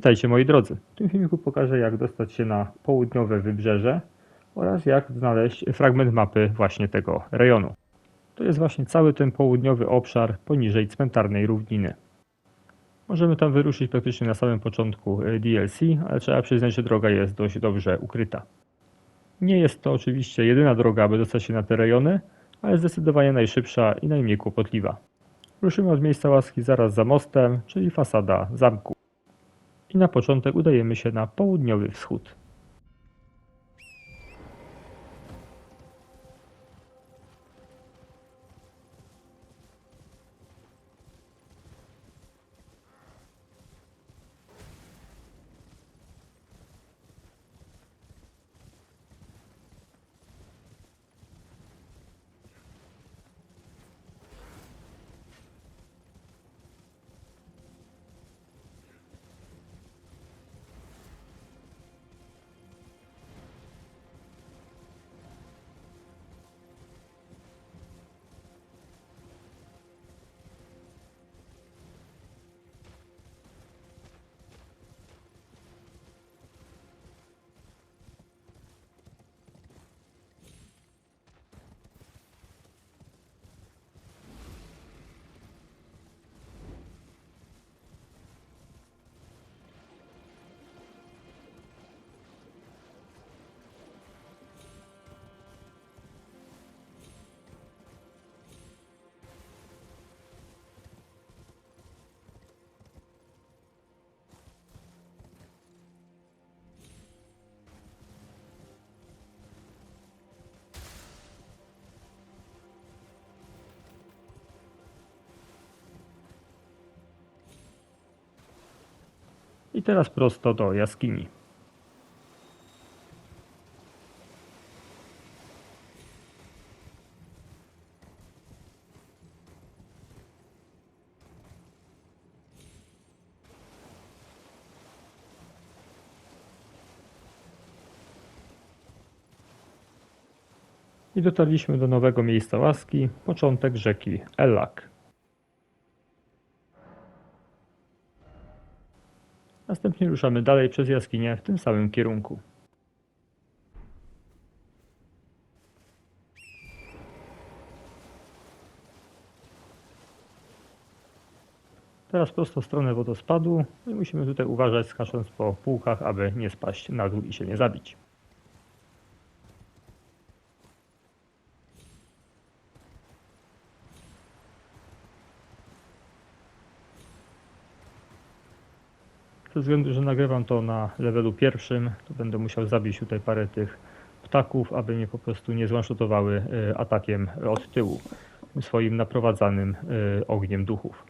Witajcie moi drodzy. W tym filmiku pokażę jak dostać się na południowe wybrzeże oraz jak znaleźć fragment mapy właśnie tego rejonu. To jest właśnie cały ten południowy obszar poniżej cmentarnej równiny. Możemy tam wyruszyć praktycznie na samym początku e, DLC, ale trzeba przyznać, że droga jest dość dobrze ukryta. Nie jest to oczywiście jedyna droga, aby dostać się na te rejony, ale zdecydowanie najszybsza i najmniej kłopotliwa. Ruszymy od miejsca łaski zaraz za mostem, czyli fasada zamku. I na początek udajemy się na południowy wschód. I teraz prosto do jaskini. I dotarliśmy do nowego miejsca łaski, początek rzeki Elak. Następnie ruszamy dalej przez jaskinię w tym samym kierunku. Teraz prosto w stronę wodospadu No i musimy tutaj uważać skacząc po półkach, aby nie spaść na dół i się nie zabić. Ze względu, że nagrywam to na levelu pierwszym, to będę musiał zabić tutaj parę tych ptaków, aby mnie po prostu nie zwanshotowały y, atakiem od tyłu, swoim naprowadzanym y, ogniem duchów.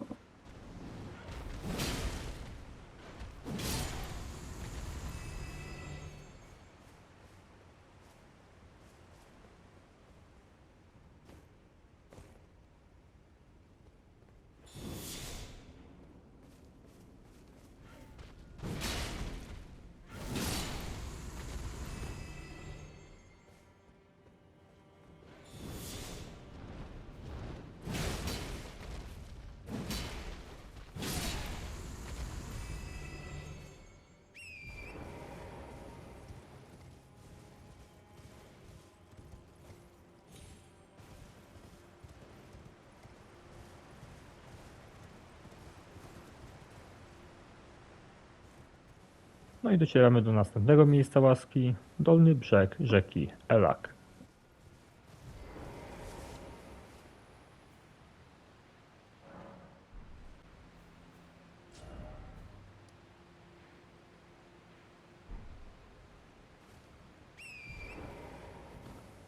No i docieramy do następnego miejsca łaski, dolny brzeg rzeki Elak.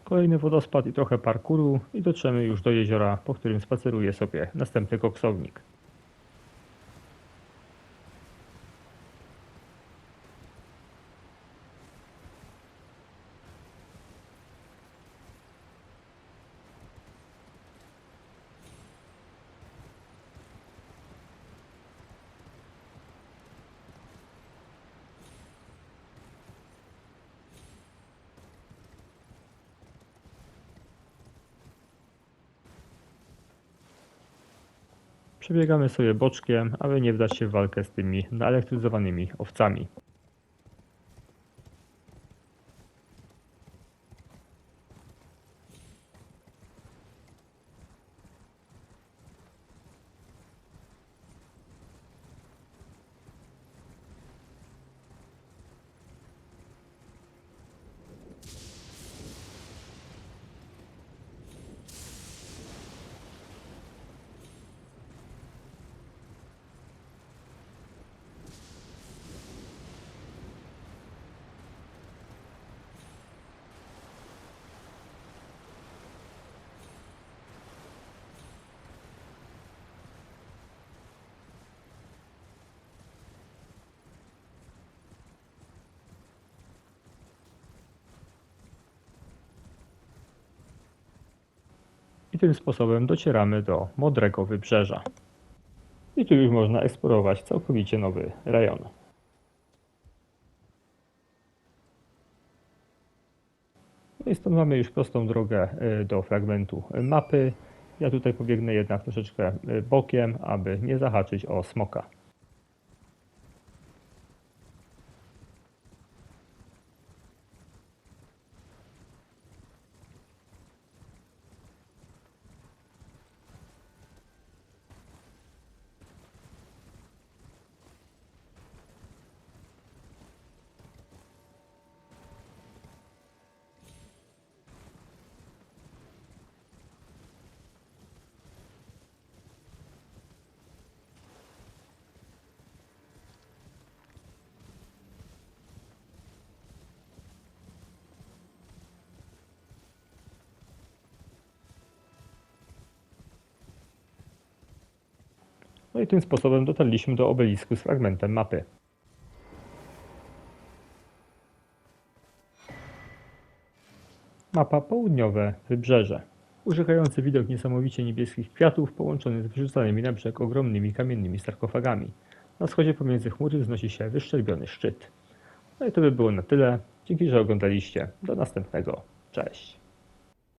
Kolejny wodospad i trochę parkuru i dotrzemy już do jeziora, po którym spaceruje sobie następny koksownik. Przebiegamy sobie boczkiem, aby nie wdać się w walkę z tymi naelektryzowanymi owcami. Tym sposobem docieramy do Modrego Wybrzeża. I tu już można eksplorować całkowicie nowy rejon. No i stąd mamy już prostą drogę y, do fragmentu mapy. Ja tutaj pobiegnę jednak troszeczkę y, bokiem, aby nie zahaczyć o smoka. No i tym sposobem dotarliśmy do obelisku z fragmentem mapy. Mapa południowe Wybrzeże. Urzekający widok niesamowicie niebieskich kwiatów połączony z wyrzucanymi na brzeg ogromnymi kamiennymi sarkofagami. Na wschodzie pomiędzy chmury wznosi się wyszczerbiony szczyt. No i to by było na tyle. Dzięki, że oglądaliście. Do następnego. Cześć.